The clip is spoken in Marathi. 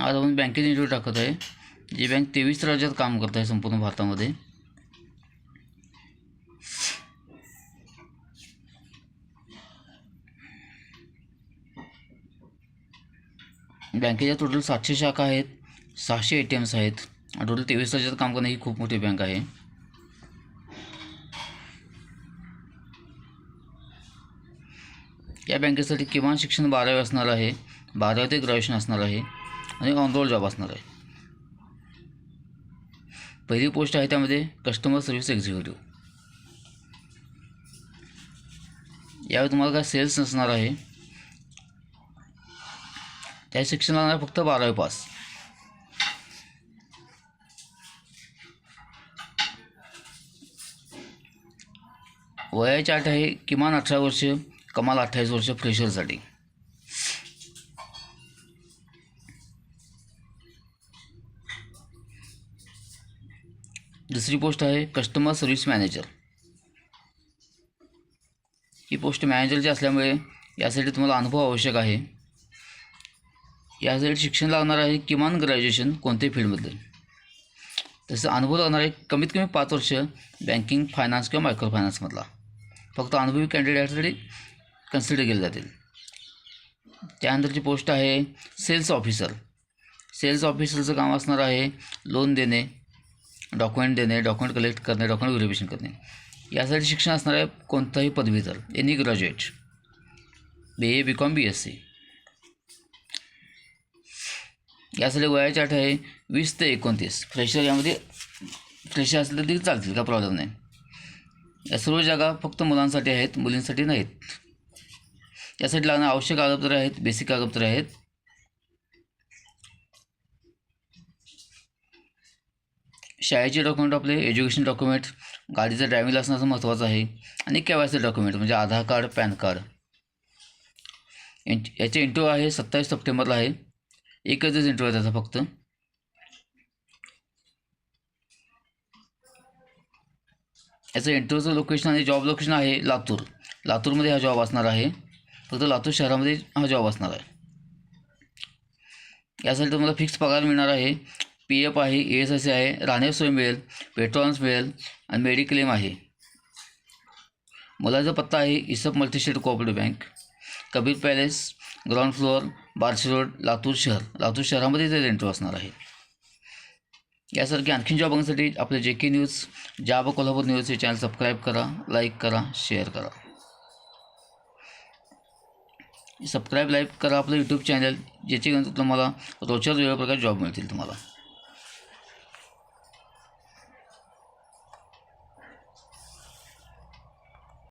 आज आपण बँकेचे इंटरव्ह्यू टाकत आहे. जी बँक तेवीस राज्यात काम करत आहे संपूर्ण भारतामध्ये. बँकेच्या टोटल सातशे शाखा आहेत. सहाशे ए टी एम्स आहेत. टोटल तेवीस राज्यात काम करणे ही खूप मोठी बँक आहे. या बँकेसाठी किमान शिक्षण बारावे असणार आहे. बारावी ते ग्रॅज्युएशन असणार आहे. आणि ऑन रोल जॉब असणार आहे. पहिली पोस्ट आहे त्यामध्ये कस्टमर सर्व्हिस एक्झिक्युटिव्ह यावेळी तुम्हाला काय सेल्स नसणार आहे. त्या शिक्षणाला फक्त बारावी पास वयाची अट आहे किमान अठरा वर्ष कमाल अठ्ठावीस वर्ष फ्रेशरसाठी दुसरी पोस्ट आहे कस्टमर सर्व्हिस मॅनेजर ही पोस्ट मॅनेजरची असल्यामुळे यासाठी तुम्हाला अनुभव आवश्यक आहे. यासाठी शिक्षण लागणार आहे किमान ग्रॅज्युएशन कोणत्याही फील्डमधलं तसं अनुभव लागणार आहे कमीत कमी पाच वर्ष बँकिंग फायनान्स किंवा मायक्रो फायनान्समधला फक्त अनुभवी कॅन्डिडेटसाठी कन्सिडर केले जातील. त्यानंतरची पोस्ट आहे सेल्स ऑफिसर सेल्स ऑफिसरचं काम असणार आहे लोन देणे डॉक्युमेंट देणे डॉक्युमेंट कलेक्ट करणे डॉक्युमेंट व्हेरिफिकेशन करणे. यासाठी शिक्षण असणार आहे कोणताही पदवीधर any graduate B A B Com B S C यासाठी वयाची अट आहे वीस ते एकोणतीस. फ्रेशर यामध्ये फ्रेशर असले तरी चालतील का प्रॉब्लेम नाही. या सर्व जागा फक्त मुलांसाठी आहेत मुलींसाठी नाहीत. यासाठी लागणारे आवश्यक कागदपत्रे आहेत बेसिक कागदपत्रे आहेत. शाळेचे डॉक्युमेंट आपले एज्युकेशन डॉक्युमेंट गाडीचं ड्रायव्हिंग लायसन्स असणं महत्त्वाचं आहे. आणि के डॉक्युमेंट म्हणजे आधार कार्ड पॅन कार्ड. याचे इंटरव्ह्यू आहे सत्तावीस सप्टेंबरला आहे. एकच दिवस इंटरव्ह्यू आहे त्याचा फक्त. याचं इंटरव्ह्यूचं लोकेशन आणि जॉब लोकेशन आहे लातूर. लातूरमध्ये हा जॉब असणार आहे. फक्त लातूर शहरामध्ये हा जॉब असणार आहे. यासाठी तुम्हाला फिक्स पगार मिळणार आहे. पी एफ आहे ई एस आय सी आहे राहण्याची सोय मिळेल पेट्रोल्स मिळेल आणि मेडिक्लेम आहे. मुलाचा पत्ता आहे Isap multistate cooperative bank Kabir palace ground floor Barshi road Latur शहर. लातूर शहरामध्ये ते रेंट असणार आहे. यासारखे आणखीन जॉब बघण्यासाठी आपले जे K news job Kolhapur news हे चॅनल सबस्क्राईब करा लाईक करा शेअर करा. सबस्क्राईब लाईक करा आपलं यूट्यूब चॅनल ज्याची तुम्हाला रोजच्या वेगवेगळ्या प्रकारे जॉब मिळतील तुम्हाला.